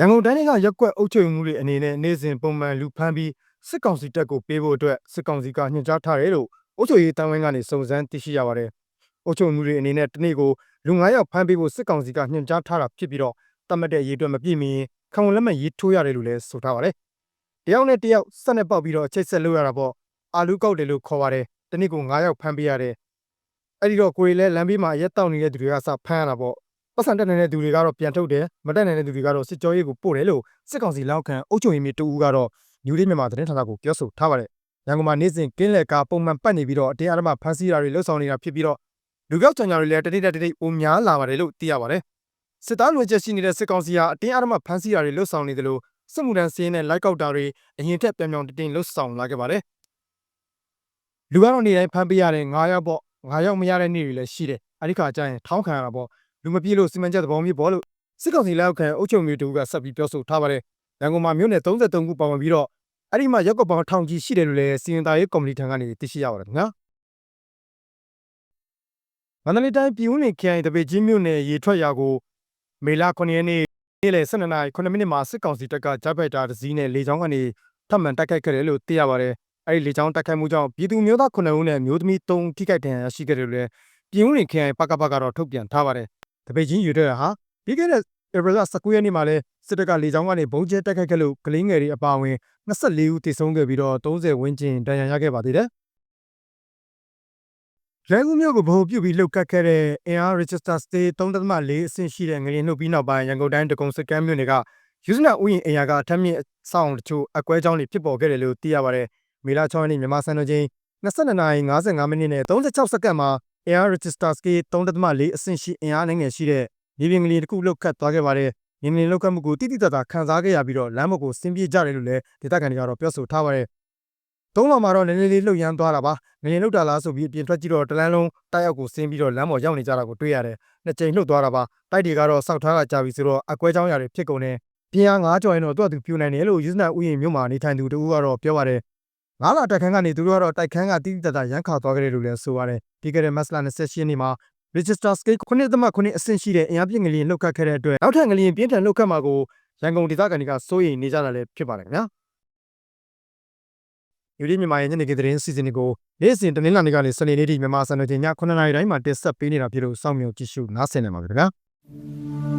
ရန်ကုန်တိုင်းကရက်ကွက်အုပ်ချုပ်ရေးမှုတွေအနေနဲ့နေ့စဉ်ပုံမှန်လူဖမ်းပြီးစစ်ကောင်စီတပ်ကိုပေးဖို့အတွက်စစ်ကောင်စီကညွှန်ကြားထားတယ်လို့အုပ်ချုပ်ရေးတန်းဝင်းကနေစုံစမ်းသိရှိရပါတယ်။အုပ်ချုပ်မှုတွေအနေနဲ့တနေ့ကိုလူ9ယောက်ဖမ်းပေးဖို့စစ်ကောင်စီကညွှန်ကြားထားတာဖြစ်ပြီးတော့တတ်မှတ်တဲ့ရေးအတွက်မပြည့်မီရင်ခံဝန်လက်မှတ်ရေးထိုးရတယ်လို့လည်းဆိုထားပါတယ်။တယောက်နဲ့တယောက်ဆက်နဲ့ပေါက်ပြီးတော့ချိတ်ဆက်လုပ်ရတာပေါ့အာလူကောက်တယ်လို့ခေါ်ပါတယ်။တနေ့ကို9ယောက်ဖမ်းပေးရတယ်။အဲ့ဒီတော့ကိုရီလဲလမ်းဘေးမှာရက်တောက်နေတဲ့သူတွေကစဖမ်းရတာပေါ့ ပတ်စံတက်နေတဲ့သူတွေကတော့ပြန်ထုတ်တယ်မတက်နိုင်တဲ့သူတွေကတော့စစ်ကြောရေးကိုပို့တယ်လို့စစ်ကောင်စီလောက်ခံအုပ်ချုပ်ရေးမြစ်တူဦးကတော့ညူလေးမြန်မာသတင်းဌာနကိုပြောဆိုထားပါတယ်ရန်ကုန်မှာနေ့စဉ်ကင်းလက်ကားပုံမှန်ပတ်နေပြီးတော့အတင်းအဓမ္မဖမ်းဆီးတာတွေလှုပ်ဆောင်နေတာဖြစ်ပြီးတော့လူကြောက်ကြံကြတွေလည်းတတိတတိပုံများလာပါတယ်လို့သိရပါတယ်စစ်သားလွှဲချက်ရှိနေတဲ့စစ်ကောင်စီဟာအတင်းအဓမ္မဖမ်းဆီးတာတွေလှုပ်ဆောင်နေတယ်လို့စစ်မှုထမ်းစင်းနဲ့လိုက်ကောက်တာတွေအရင်ထက်ပြောင်ပြောင်တင်းတင်းလှုပ်ဆောင်လာခဲ့ပါတယ်လူကတော့နေတိုင်းဖမ်းပေးရတယ်9ယောက်ပေါ့9ယောက်မရတဲ့နေ့တွေလည်းရှိတယ်အဲဒီခါကျရင်ထောင်းခံရတာပေါ့ လူမပြေလို့စီမံချက်သဘောမျိုးပေါ့လို့စစ်ကောင်စီလက်အောက်ခံအုပ်ချုပ်မျိုးတူကဆက်ပြီးပြောဆိုထားပါတယ်။ရန်ကုန်မှာမြို့နယ်33ခုပါဝင်ပြီးတော့အဲ့ဒီမှာရက်ကွက်ပေါင်းထောင်ကြီးရှိတယ်လို့လည်းစီရင်သားရေးကော်မတီထံကနေသိရှိရပါတယ်ခင်ဗျာ။မန္တလေးတိုင်းပြည်ဦးနေခိုင်တပေကြီးမြို့နယ်ရေထွက်ရာကိုမေလ9ရက်နေ့နေ့လယ်12နာရီ9မိနစ်မှာစစ်ကောင်စီတပ်ကဂျပိုက်တာတစ်စီးနဲ့လေကြောင်းကနေထပ်မံတိုက်ခိုက်ခဲ့တယ်လို့သိရပါတယ်။အဲ့ဒီလေကြောင်းတိုက်ခိုက်မှုကြောင့်ပြည်သူမျိုးသား9ဦးနဲ့မျိုးသမီး3ထိခိုက်ဒဏ်ရာရရှိခဲ့တယ်လို့လည်းပြည်ဦးနေခိုင်ပကပကတော့ထုတ်ပြန်ထားပါတယ်။ တပေချင်းယူတဲ့ဟာပြီးခဲ့တဲ့ဧပြီလ19ရက်နေ့မှာလဲစစ်တပ်ကလေကြောင်းကနေဘုံကျဲတိုက်ခိုက်ခဲ့လို့ကလေးငယ်တွေအပါအဝင်24ဦးသေဆုံးခဲ့ပြီးတော့30ဝန်းကျင်ဒဏ်ရာရခဲ့ပါသေးတယ်။ရန်ကုန်မြို့ကိုဗဟိုပြုပြီးလှုပ်ခတ်ခဲ့တဲ့ AR Register Stay 3.4အဆင့်ရှိတဲ့ငလျင်နှုတ်ပြီးနောက်ပိုင်းရန်ကုန်တိုင်းတကုံစကမ်းမြို့နယ်ကယူဇနာဥယျာဉ်အရာကအထက်မြင့်ဆောင်းတချို့အကွဲကြောင်းတွေဖြစ်ပေါ်ခဲ့တယ်လို့သိရပါတယ်။မေလ6ရက်နေ့မြန်မာစံတော်ချိန်22နာရီ55မိနစ်နဲ့36စက္ကန့်မှာ Air Register Scale 3.4အဆင့်ရှိအင်အားငယ်ရှိတဲ့မြေပြင်ကလေးတစ်ခုလောက်ခတ်သွားခဲ့ပါတယ်။မြေပြင်လောက်ခတ်မှုကိုတိတိကျကျခံစားခဲ့ရပြီးတော့လမ်းမကိုဆင်းပြေးကြတယ်လို့လည်းဒေသခံတွေကတော့ပြောဆိုထားပါတယ်။သုံးလောင်မှာတော့နည်းနည်းလေးလှုပ်ရမ်းသွားတာပါ။ငရင်လှုပ်တာလားဆိုပြီးအပြင်ထွက်ကြည့်တော့တလန်းလုံးတိုက်ရောက်ကိုဆင်းပြီးတော့လမ်းပေါ်ရောက်နေကြတာကိုတွေ့ရတယ်။နှစ်ကြိမ်လှုပ်သွားတာပါ။တိုက်တွေကတော့စောက်ထားကကြာပြီဆိုတော့အကွဲချောင်းရာတွေဖြစ်ကုန်တယ်။ပြင်းအား9ကျော်ရင်တော့သူ့အတူပြူနိုင်တယ်လို့ယူဇနာဥယျာဉ်မြို့မှာနေထိုင်သူတူကတော့ပြောပါတယ် ငါးလာတိုက်ခန်းကနေသူတို့ကတော့တိုက်ခန်းကတိတိကျကျရန်ခါသွားကြတယ်လို့လည်းဆိုပါတယ်ပြီးခဲ့တဲ့မတ်လ28ရက်နေ့မှာ register scale 9.9အဆင့်ရှိတဲ့အင်အားပြည့်ငလျင်လှုပ်ခတ်ခဲ့တဲ့အတွက်နောက်ထပ်ငလျင်ပြင်းထန်လှုပ်ခတ်မှာကိုရန်ကုန်ဒေသခံတွေကစိုးရိမ်နေကြတာလည်းဖြစ်ပါတယ်ခင်ဗျာယူရီမြန်မာရဲ့ညနေခင်းသတင်းစီစဉ်ကိုနေ့စဉ်တနင်္လာနေ့ကနေစနေနေ့ထိမြန်မာစံတော်ချိန်ည9:00နာရီတိုင်းမှာတင်ဆက်ပေးနေတာဖြစ်လို့စောင့်မျှော်ကြည့်ရှုနားဆင်နေပါပြီခင်ဗျာ